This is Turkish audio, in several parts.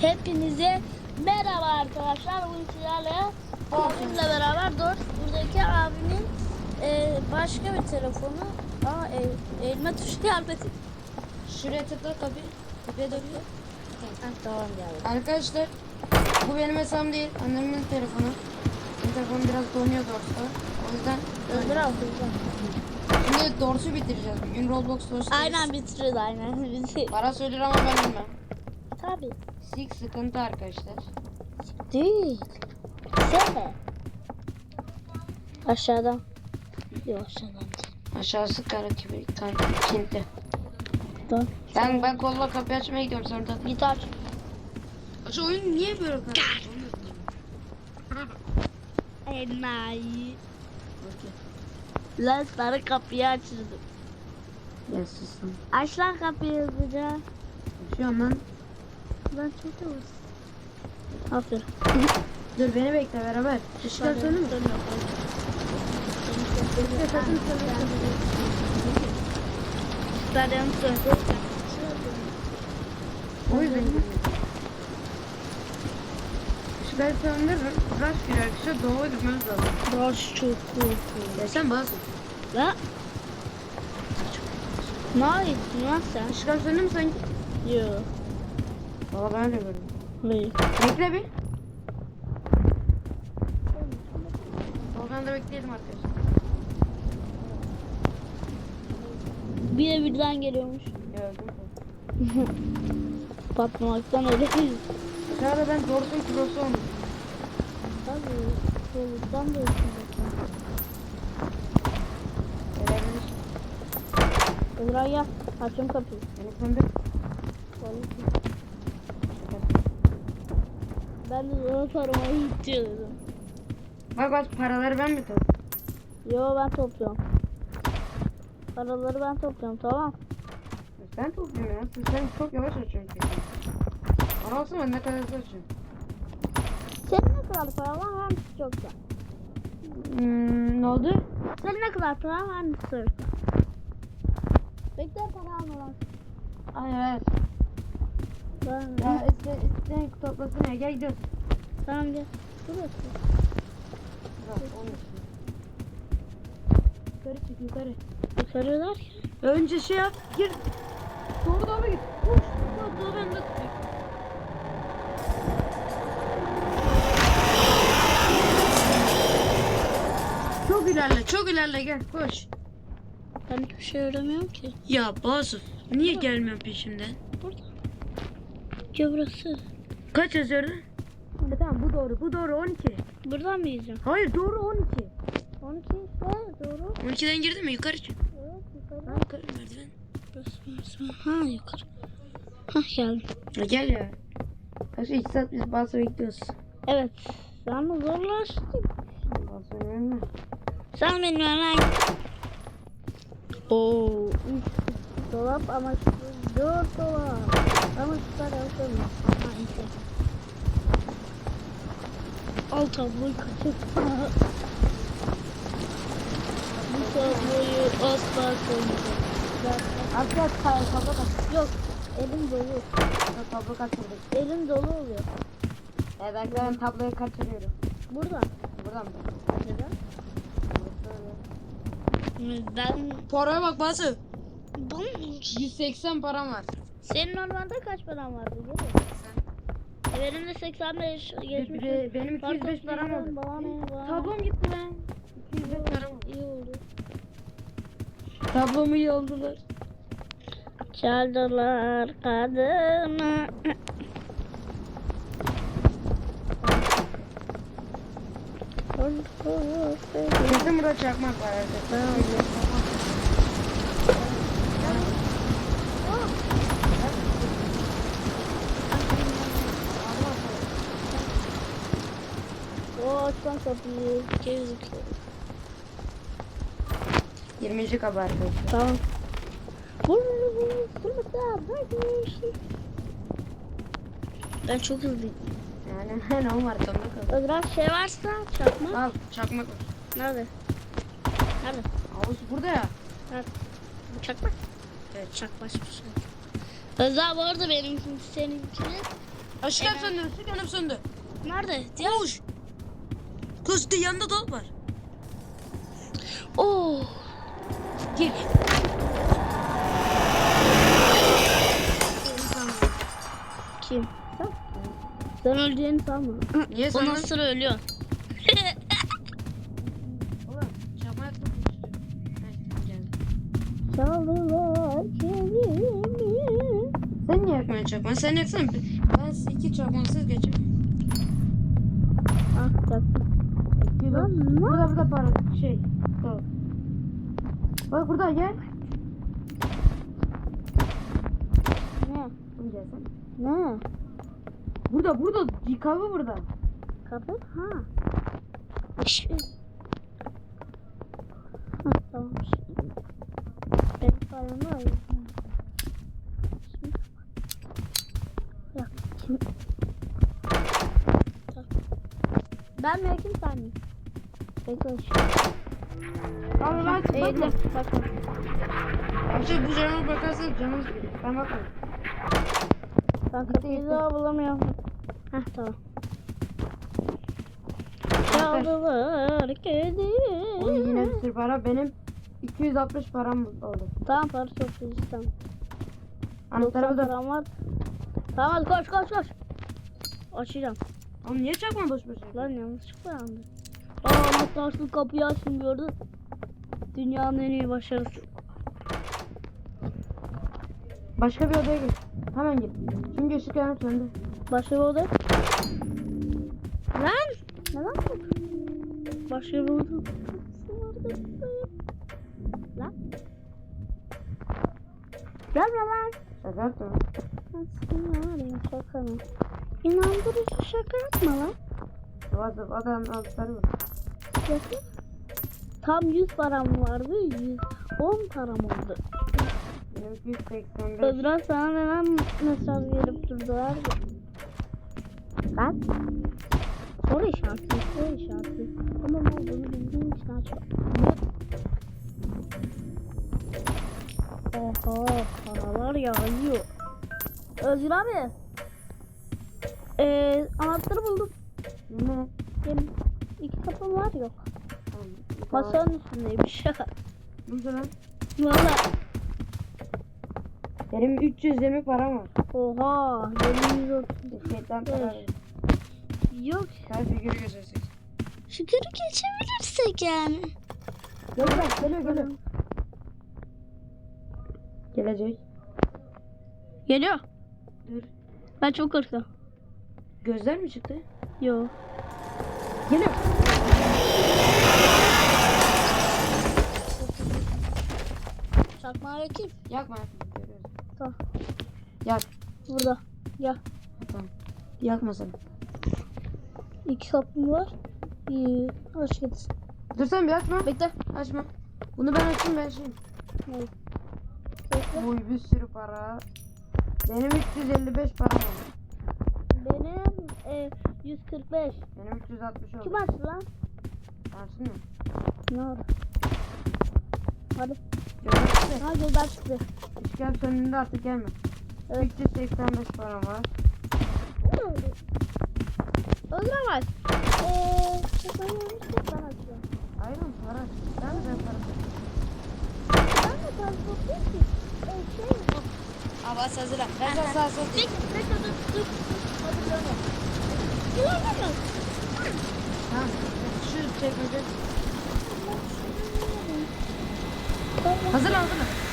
Hepinize merhaba arkadaşlar. Bugün sizlerle abimle beraber Dors. Buradaki abimin e, başka bir telefonu. Aa, el, elma tuşu kıyafeti. Şuraya tıkla kapı. Kapıya dönüyor. Tamam geldi. Arkadaşlar bu benim hesabım değil. Annemin telefonu. Benim telefonum biraz donuyor Dors'ta. O yüzden Öldür alacağım. şimdi Dors'u bitireceğiz. Bugün Roblox Dors'ta. Aynen bitiririz aynen. Para söyler ama ben bilmem. Tabii. Sik sıkıntı arkadaşlar. Değil. Sene. Aşağıdan. Yok aşağıdan. Aşağısı kara gibi kar kilitli. Ben ben kolla kapıyı açmaya gidiyorum sonra da. Git aç. Şu oyun niye böyle kalıyor? Enayi. Lan sarı kapıyı açırdım. Ya susun. Aç lan kapıyı hızlıca. Şu an ben. Çok yavaş. Aferin. Dur beni bekle beraber. Işıklar söndü mü? Ben söndü. O yüzden Işıklar söndü. Rush bir arkadaşlar doğuya gitmemiz lazım. Baş çok korkunç. Ya sen bazı. La. Ne yapıyorsun lan sen? Işıklar söndü mü sanki? Yok. Valla ben öyle gördüm. Hayır. Bekle bir. Volkan'da bekleyelim arkadaşlar. Bir de birden geliyormuş. Gördüm. Patlamaktan öyleyiz. Dışarıda ben Dorsun kilosu olmuş. Tabii. Soluktan da. Gelebilir. Emrah gel. Açın kapıyı. Beni söndür. Ben de sana sarmayı istiyorum. Bak bak paraları ben mi topluyorum? Yo ben topluyorum. Paraları ben topluyorum tamam. Sen topluyorsun ya. Sen, sen çok yavaş açıyorsun çünkü. Bana olsa ben ne kadar hızlı açıyorum. Senin ne kadar paran var hangisi çok güzel. Hmm, ne oldu? Senin ne kadar paran var hangisi çok güzel. Bekle param var. Ay evet. Ben, Ya iste, iste toplasın ya gel gidiyoruz. Tamam gel. Burası. Bak onun için. Yukarı çık yukarı. Yukarı derken. Önce şey yap gir. Doğru doğru git. Koş. Doğru doğru ben de tutayım. Çok ilerle, çok ilerle gel koş. Ben hiçbir şey öğrenmiyorum ki. Ya Basuf, niye gelmiyorsun peşimden? Ki burası. Kaç yazıyordu? E, tamam bu doğru, bu doğru 12. Buradan mı yiyeceğim? Hayır doğru 12. 12 işte doğru. 12'den girdin mi yukarı çık. Evet yukarı. Ha, yukarı merdiven. Burası burası. Ha yukarı. Hah geldim. Ya gel ya. Kaç 2 saat biz Basuf'a bekliyoruz. Evet. Yalnız zorlaştı. Basuf'a ölme. Sen benim hemen. Oo. Dolap ama şu dört dolap. Ama. Ha işte. Al tabloyu kaçır. Bu tabloyu asla koymayacağım. Asya tablo kaç. Yok. Elim dolu. Tablo kaçırdık. Elim dolu oluyor. Evet ben tabloyu kaçırıyorum. Buradan. Buradan mı? Neden? Ben... Paraya bak Basu. Bana 180 param var. Senin normalde kaç paran vardı? E, Benim de 85 geçmiş. Be- benim 205 param oldu. Tablom gitti lan. 205 param oldu. iyi oldu. Tablomu yoldular. Çaldılar kadını. Kesin burada çakmak var arkadaşlar. Açtan kapıyı gezdik. 20. kaba arkadaşlar. Tamam. Bu. Ben çok hızlıyım. Yani ben o arkamda kaldım. Biraz şey varsa çakma. Al çakmak var. Nerede? Nerede? Havuz burada ya. Bu çakmak. Evet çakmak bir şey. Rıza bu arada benim seninkini hep söndü. Hep söndü. Nerede? Diğer. Koş. Kız de yanında dolap var. Oo. Gir. Kim? Sen? Sen öleceğini sanma. Niye Ondan sandın? sonra ölüyor. Oğlum çakma yakmak istiyorum. Heh, geldi. Çaldılar kendimi. Sen niye yakmaya çakma? Sen yaksana. Ben iki çakmaksız geçeyim. Ah taktım. Ne? Burada burada para şey. Tamam. Bak burada gel. Ne? Bunu gel sen. Ne? Burada burada kahve burada. Kapı? Ha. Ha tamam. Benim param var. ya. Şimdi- Ya kim? Tak. Ben mi yakayım sen mi? Şu. Abi ben bakma. Bakma. Abi bu canıma bakarsan canımız. Ben bakmıyorum. Ben kapıyı daha bulamıyorum. Heh tamam. Çaldılar kedi. Oğlum yine bir sürü para. Benim 260 param oldu. Tamam para güzel tamam. Anahtarı 90 burada. param var. Tamam hadi koş koş koş. Açacağım. Oğlum niye çakma boş boş? Lan yanlışlıkla yandı. Nasıl açtım kapıyı açtım gördün. Dünyanın en iyi başarısı. Başka bir odaya gir. Hemen gir. Çünkü ışık yanıp söndü. Başka bir oda. Lan! Neden bu? Başka bir oda. Lan. Gelme lan. Şaka yaptım. Aslında var ya şaka mı? İnandırıcı şaka yapma lan. WhatsApp adamın anahtarı var. Bakın. Tam 100 param vardı. 110 param oldu. Benim 285. Özra sana neden mesaj verip durdular ki? Lan. Soru işareti, soru işareti. Ama ne olduğunu bildiğim için açma. Oha, paralar yağıyor. Özgür abi. Ee, anahtarı buldum. Ne? Benim iki kapım var yok. Masanın üstündeymiş. Burada lan. Valla. Benim 320 param var. Oha, benim 130. Şeytan para. Yok. Her figürü göstersek. Şükürü geçebilirsek yani. Gel bırak geliyor geliyor. Gelecek. Geliyor. Dur. Ben çok korkuyorum. Gözler mi çıktı? Yo. Geliyor. Çakmağı yakayım. Yakma. Görüyoruz. Tamam. Yak. Burada. Gel. Tamam. Yakma sen. İki kapım var. İyi. Aç git. Dur sen bir açma. Bekle. Açma. Bunu ben açayım ben açayım. Ne? Bekle. Oy bir sürü para. Benim 355 param oldu. Benim e, 145. Benim 360 oldu. Kim açtı lan? Açsın mı? Ne oldu? Hadi. Ha gözler çıktı. İşgal sonunda artık gelme. Evet. 385 param var. Öldüremez. Eee. Ben yanlışlıkla ben açıyorum. Hayır oğlum para. Ben de ben para. Ben de transport değil ki. E, şey. Abbas hazırlan. Ben sana sağ sol. Bekle, bekle, dur, dur. Hadi dönme. Çekmece. Hazırlan hazırlan. Hemen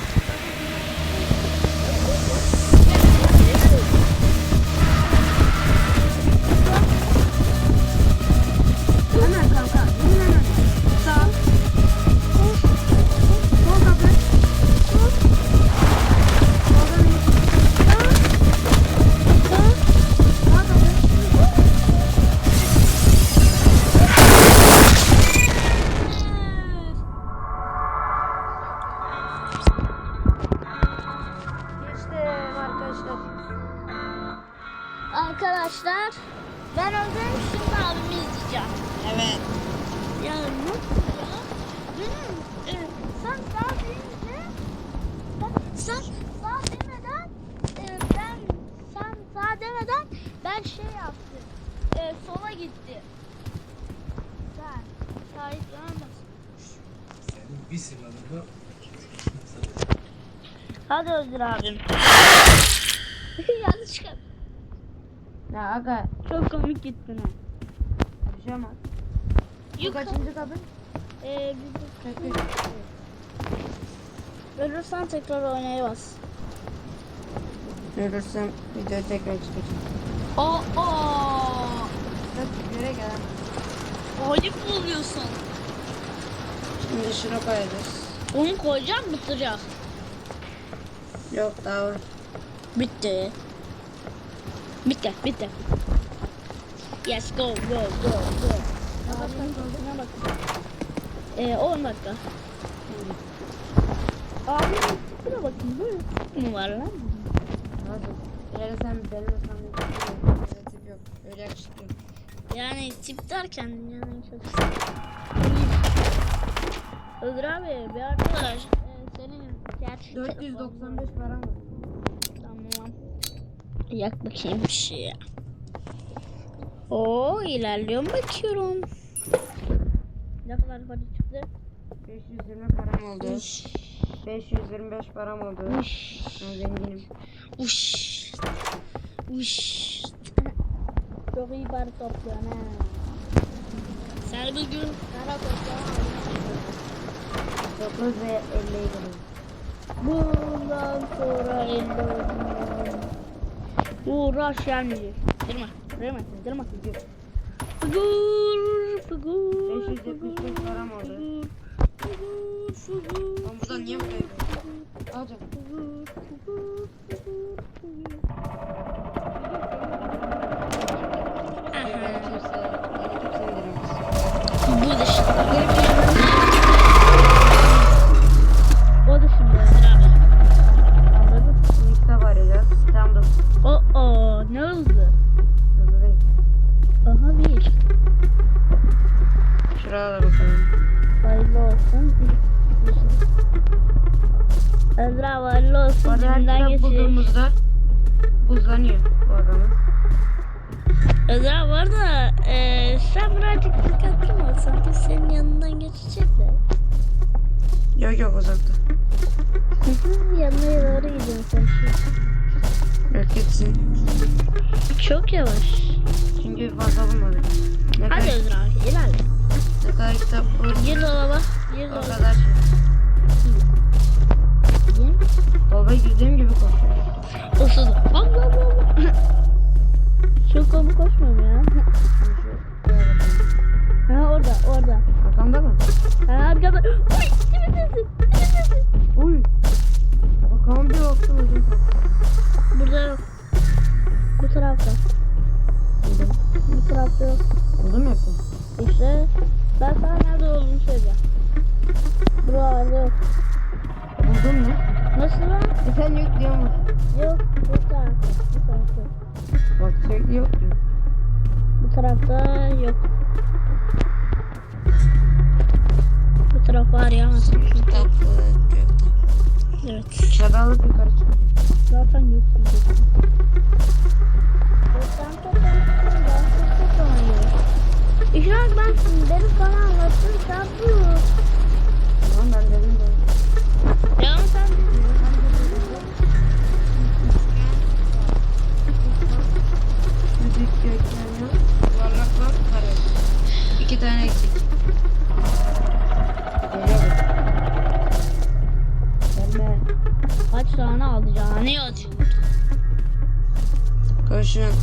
Özgür abim. Yanlış. Ya aga Çok komik gittin ha. bir şey olmaz. Bu Yukarı. kaçıncı kabin? Ee, bir 43. ölürsen tekrar oynaya bas. Ölürsem video tekrar çıkacak. Aa, Bak göre gelemez. ayıp oluyorsun. Şimdi şunu koyacağız. Onu koyacak mı sıcak? Yok daha var. Bitti. Bitti, bitti. Yes, go, go, go, go. Sesine bak. Ee, 10 dakika. Abinin sesine bakın. Böyle tip mi var lan? Nasıl? Eğer sen benim hesabımda öyle tip yok. Öyle yakışıklı. Yani tip derken en kötüsü. Öldür abi bir arkadaş. Ee, senin gerçi 495 param var. Tamam. Yak bakayım bir şey. Oo ilerliyorum bakıyorum. Ne kadar para çıktı? 520 param oldu. Uş. 525 param oldu. Uş. Ben zenginim. Uş. Uş. Çok iyi para topluyorsun ha. Sen bugün para topluyorsun. 9 ve 50'yi buluyorum. Bundan sonra ellerim. Uğraş gelmeyecek. Girme. Girme. Girme. Figur. Figur. 575 param oldu. Figur. Figur. Ben buradan niye buraya gidiyorum? Alacağım. Figur. Figur. Figur. Ezra hayırlı olsun. Dibinden bulduğumuzda buzlanıyor bu adamın. Ezra bu arada eee sen birazcık dikkatli mi ol? Sanki senin yanından geçecekler. Yok yok uzakta. Yanına doğru gidiyorsun sen şu. Yok gitsin. Çok yavaş. Çünkü fazla bulmadık. Ne Hadi kadar, abi ilerle. ne kadar kitap bul Gir dolaba. Gir o dolaba. kadar şey. Dolaba girdiğim gibi koşuyor. Isın. Allah Allah Allah. Çok komik koşmuyorum ya. Ha orada orada. Arkamda mı? Ha arkada. Uy dibindesin. Dibindesin. Uy. Bakalım bir baktım uzun. Burada yok. Bu tarafta. Buldum. Bu tarafta yok. Buldum yoksa. İşte ben sana nerede olduğunu söyleyeceğim. Buralarda yok. Buldun mu? Nasıl lan? E sen yok diyor mu? Yok. Bu tarafta. Bu tarafta. Bak sürekli yok diyor. Bu tarafta yok. Bu tarafı arayamazsın. Kitap gökten. Evet. Kağıdı alıp yukarı çık. Zaten yok. ben çok toplamayı. İşte bak ben benim sana anlattım sen bu. Tamam ben dedim de. Ya ama sen Müzik İki tane eksik. Geliyor bu. Gelme. kaç tane alacağını ne yazıyor? Koşun.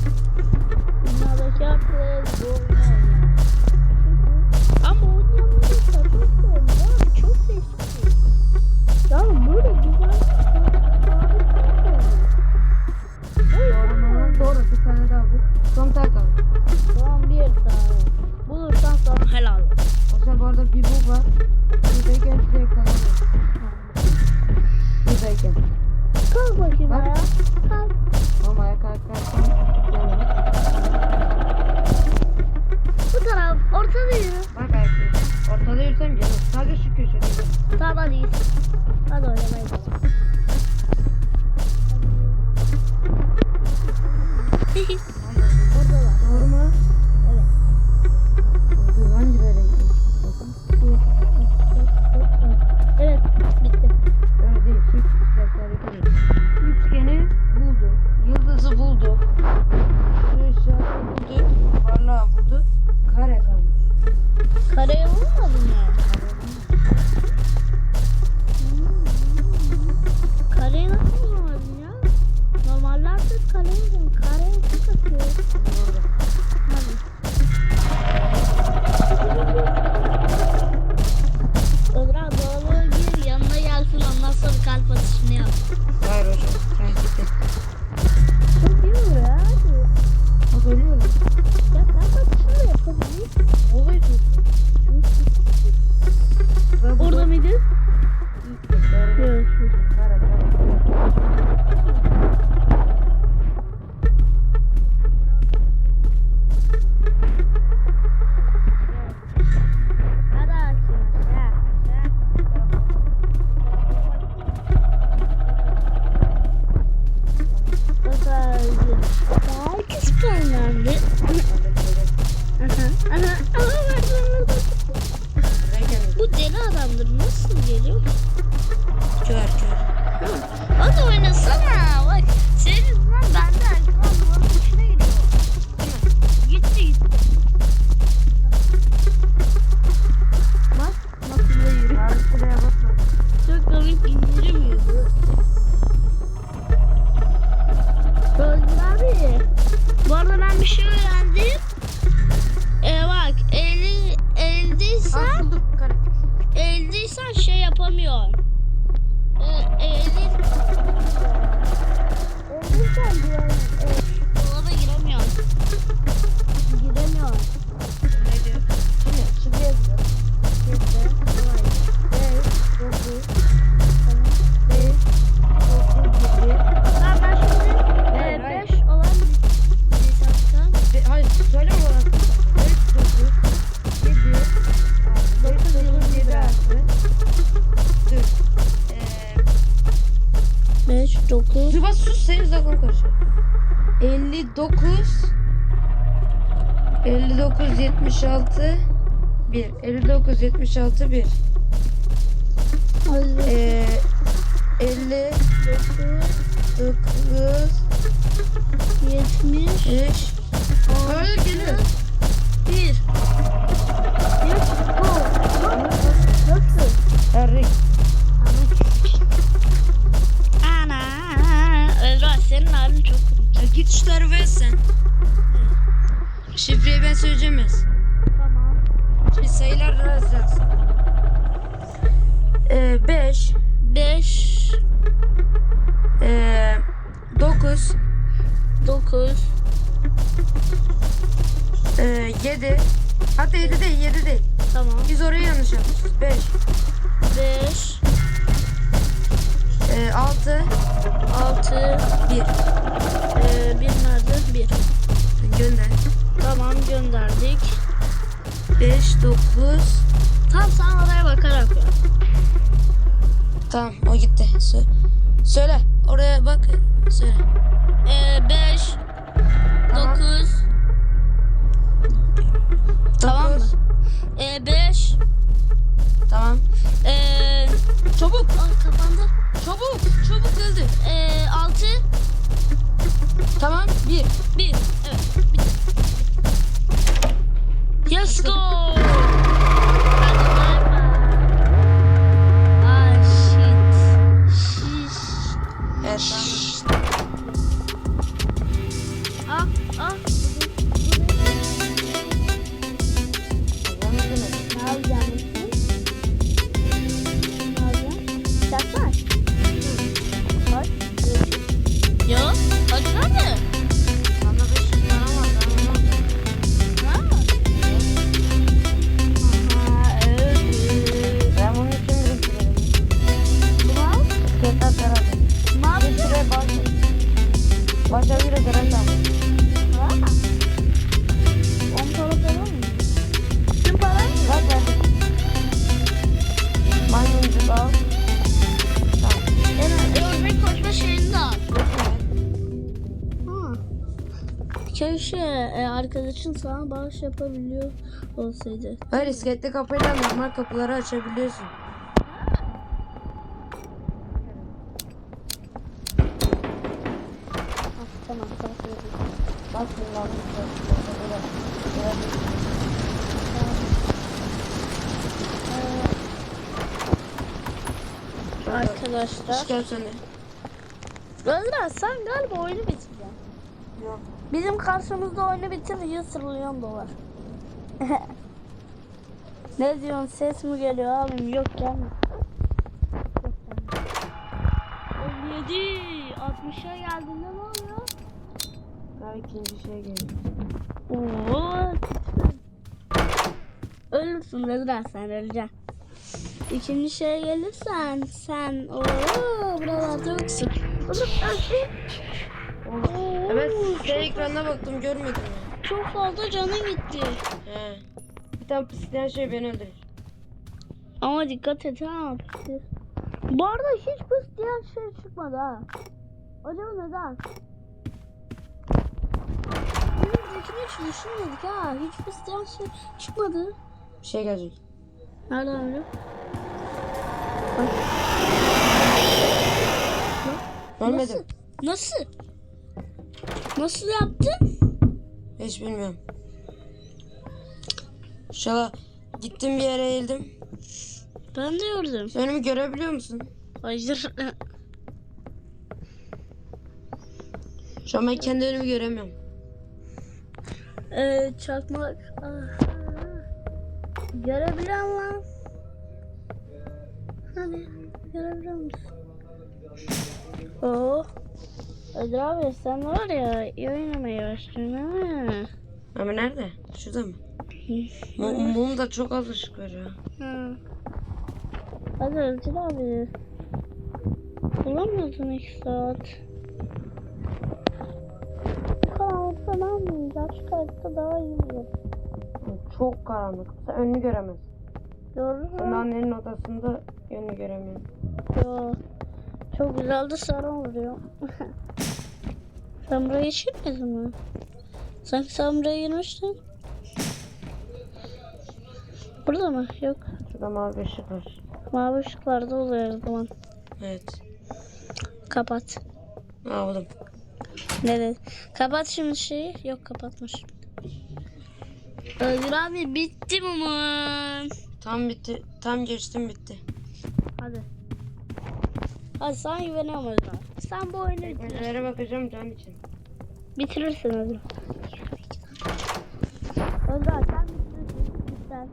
76 1 59 76 1 ee, 50 9 Yetmiş. 5 Hayır geliyor. Bir. Bir. Bu. Nasıl? Harry. Ana. Özra senin halin çok. Ya git şu tarafa sen. Şifreyi ben söyleyeceğim sayılar biraz yaz. Ee, 5 Beş. ee, 9 Dokuz. ee, 7 Hatta 7 değil 7 değil. Tamam. Biz orayı yanlış yapmışız. 5 Beş. ee, 6 Altı. 1 Ee, bir nerede? Bir. Gönder. Tamam gönderdik. 5 9 Tam oraya bakarak yap. Tamam o gitti. Sö- söyle. Oraya bak. Söyle. Ee, beş. Arkadaşın sana bağış yapabiliyor olsaydı. Hayır isketli kapıyla normal kapıları açabiliyorsun. Arkadaşlar. Şikayet söyle. Özra sen galiba oyunu bitireceksin. Bizim karşımızda oyunu bitir 100 trilyon dolar. ne diyorsun ses mi geliyor abim yok gelme. 57 60'a geldiğinde ne oluyor? Daha ikinci şey geliyor. Oo. Ölürsün Özra sen öleceksin. İkinci şeye gelirsen sen ooo buralarda yoksun. Oğlum Evet sen ekranına baktım görmedim. Çok fazla canın gitti. He. Bir tane pisleyen şey beni öldürür. Ama dikkat et ha. Bu arada hiç pis diyen şey çıkmadı ha. Acaba neden? Biz hiç hiç düşünmedik ha. Hiç pis diyen şey çıkmadı. Bir şey gelecek. Nereden öyle? Görmedim. Nasıl? Nasıl yaptın? Hiç bilmiyorum. Şala gittim bir yere eğildim. Ben de gördüm. Önümü görebiliyor musun? Hayır. Şu an ben kendi önümü göremiyorum. Ee, çakmak. Ah. Görebilen lan. Hadi görebiliyor musun? Oo. Ödür abi sen var ya iyi oynamaya başladın ama. Ama nerede? Şurada mı? Mum, mum da çok az ışık veriyor. Hı. Hadi Ödür abi. Bulamıyorsun iki saat. Karanlıkta ne? Şu kayıtta daha iyi olur. Çok karanlık. Sen önünü göremezsin. Gördün Sen mü? annenin odasında yönünü göremiyorsun. Yo. Çok güzel de sarı oluyor. sen buraya hiç girmedin mi? Sanki sen buraya girmiştin. Burada mı? Yok. Şurada mavi ışık var. Mavi ışıklarda oluyor o zaman. Evet. Kapat. Oğlum. Ne dedi? Kapat şimdi şeyi. Yok kapatmış. Özgür abi bitti mi mum? Tam bitti. Tam geçtim bitti. Hadi. Hadi sana güveniyorum Özgür abi. Sen bu oyunu bitir. Nereye bakacağım can için. bitirirsin. Özgür abi sen bitirirsin. Lütfen.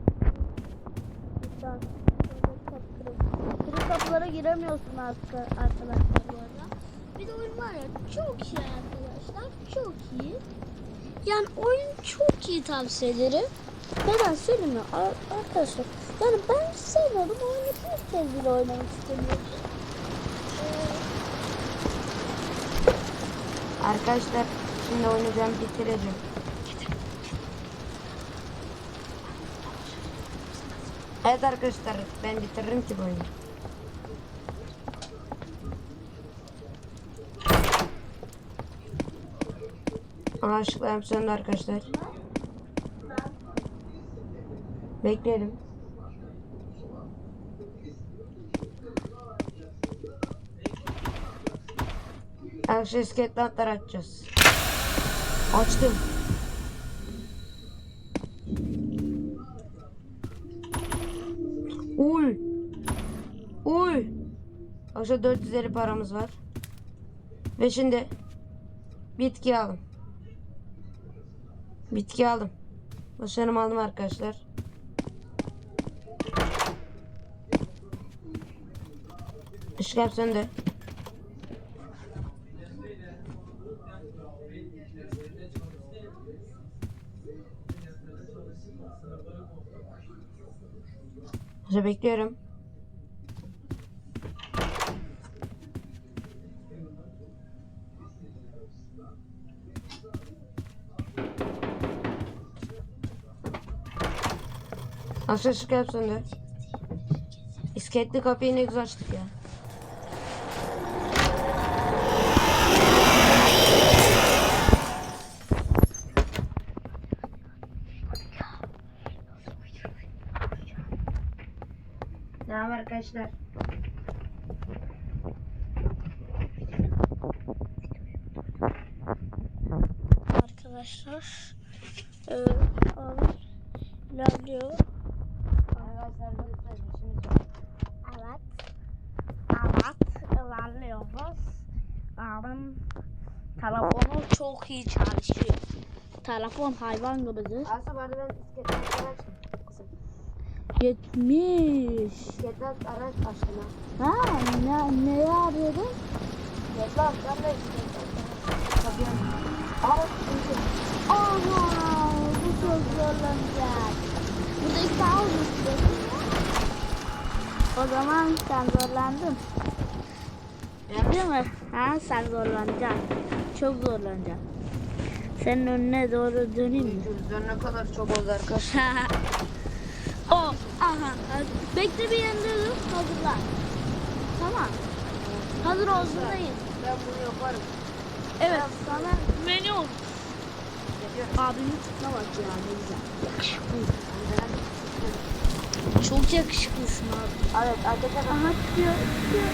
Lütfen. Kırık kapılara giremiyorsun artık arkadaşlar bu arada. Bir de oyun var ya çok iyi arkadaşlar. Çok iyi. Yani oyun çok iyi tavsiye ederim. Neden söyleyeyim mi Ar- arkadaşlar? Yani ben sevmiyorum oyunu herkes bile oynamak istemiyorum. Arkadaşlar şimdi oynayacağım bitireceğim. Evet arkadaşlar ben bitiririm ki bu oyunu. Aha ışıklarım söndü arkadaşlar. Bekleyelim. Arkadaşlar iskeletli. Açtım. Uy. Uy. Arkadaşlar 450 paramız var. Ve şimdi bitki aldım. Bitki aldım. Başarımı aldım arkadaşlar. Işıklar söndü. Şimdi bekliyorum. Aşağı ışık hep söndü. İskeletli kapıyı ne güzel açtık ya. Arkadaşlar. Arkadaşlar. Ee, abi ilerliyor. Arkadaşlar lütfen işimiz Evet. Evet. ilerliyoruz. Abim telefonu çok iyi çalışıyor. Telefon hayvan gibidir. Aslında ben iskeletli 70. İskeletli araç açtım ha. Ne, ne arıyordun? İskeletli atlar ve iskeletli Kapıyı Aa, çünkü. Aha bu çok zorlanacak. Burada iki tane olmuş. O zaman sen zorlandın. Değil mi? Ha sen zorlanacaksın. Çok zorlanacaksın. Senin önüne doğru döneyim mi? Cüzdan ne kadar çok oldu arkadaşlar. o aha. Bekle bir yerinde dur. Hazırlan. Tamam. Hazır olsundayız. Ben bunu yaparım. Evet sana güveniyorum. Geliyorum. Abimin tipine bak ya ne güzel. Yakışıklı. Çok yakışıklısın abi. Evet arkadaşlar Aha çıkıyor. çıkıyor.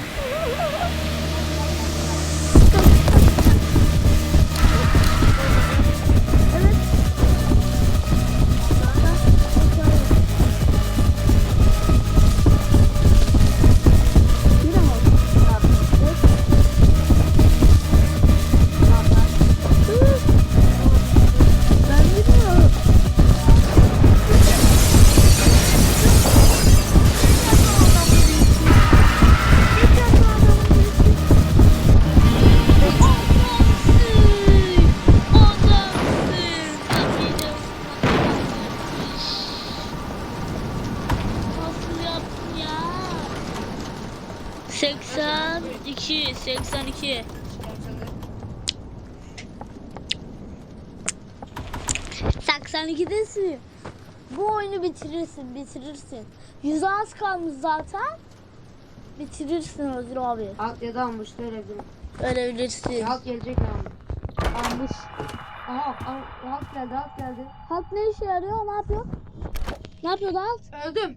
Bitirirsin, bitirirsin. Yüze az kalmış zaten. Bitirirsin Özür abi. Alt ya da almış verebilirim. Ölebilirsin. Alt gelecek almış. Almış. Aha al- alt geldi alt geldi. Halk ne işe yarıyor? Ne yapıyor? Ne yapıyordu Halk? Öldüm.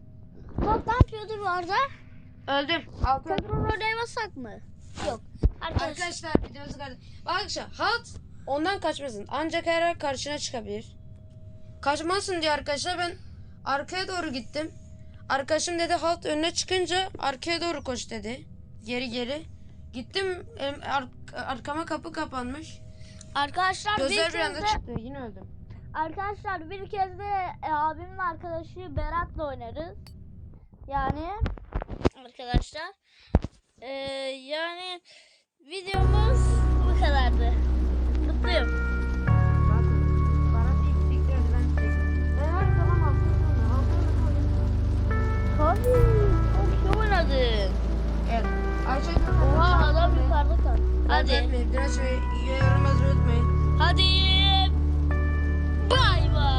Halk ne yapıyordu bu arada? Öldüm. Alt öldüm. Tekrar oynayamasak mı? Yok. Arkadaşlar. Arkadaşlar videomuzu kardı. Bak arkadaşlar halt ondan kaçmasın. Ancak her an karşına çıkabilir. Kaçmasın diye arkadaşlar ben arkaya doğru gittim. Arkadaşım dedi halt önüne çıkınca arkaya doğru koş dedi. Geri geri. Gittim ar- arkama kapı kapanmış. Arkadaşlar bir Gözler bir kez anda de, çıktı. Yine öldüm. arkadaşlar bir kez de e, abimin arkadaşı Berat'la oynarız. Yani arkadaşlar e, yani videomuz bu kadardı. Mutluyum. Tabii. Çok iyi oynadın. Evet. Arkadaşlar Oha adam yukarıda kal. Hadi. Hadi. Biraz şey yorum yazmayı unutmayın. Hadi